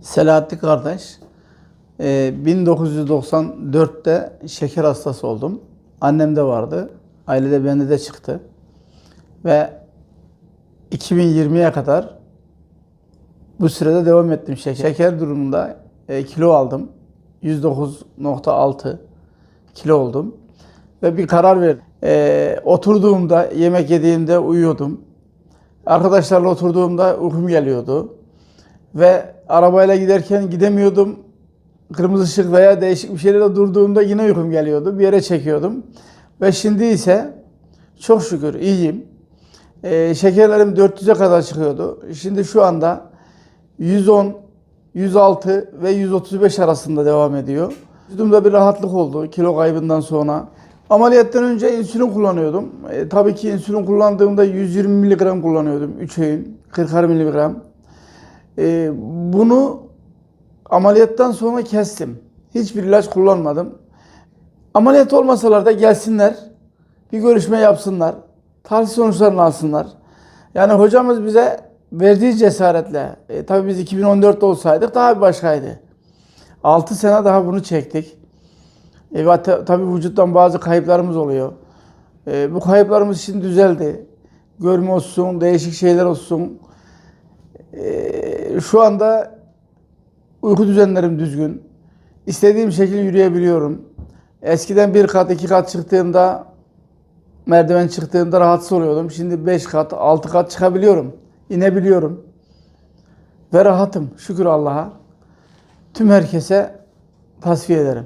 Selahattin kardeş, e, 1994'te şeker hastası oldum. Annemde vardı. Ailede bende de çıktı. Ve 2020'ye kadar bu sürede devam ettim şeker. Şeker durumunda e, kilo aldım. 109.6 kilo oldum. Ve bir karar verdim. E, oturduğumda, yemek yediğimde uyuyordum. Arkadaşlarla oturduğumda uykum geliyordu. Ve arabayla giderken gidemiyordum. Kırmızı ışık veya değişik bir şeylerle durduğumda yine uykum geliyordu. Bir yere çekiyordum. Ve şimdi ise çok şükür iyiyim. Ee, şekerlerim 400'e kadar çıkıyordu. Şimdi şu anda 110, 106 ve 135 arasında devam ediyor. Vücudumda bir rahatlık oldu kilo kaybından sonra. Ameliyattan önce insülin kullanıyordum. E, tabii ki insülin kullandığımda 120 miligram kullanıyordum 3 öğün, 40 miligram. E, bunu ameliyattan sonra kestim. Hiçbir ilaç kullanmadım. Ameliyat olmasalar da gelsinler, bir görüşme yapsınlar, tahlil sonuçlarını alsınlar. Yani hocamız bize verdiği cesaretle, e, tabii biz 2014'te olsaydık daha bir başkaydı. 6 sene daha bunu çektik. E, tabii vücuttan bazı kayıplarımız oluyor. E, bu kayıplarımız şimdi düzeldi. Görme olsun, değişik şeyler olsun. E, şu anda uyku düzenlerim düzgün. İstediğim şekilde yürüyebiliyorum. Eskiden bir kat, iki kat çıktığımda, merdiven çıktığımda rahatsız oluyordum. Şimdi beş kat, altı kat çıkabiliyorum. İnebiliyorum. Ve rahatım. Şükür Allah'a. Tüm herkese tasfiye ederim.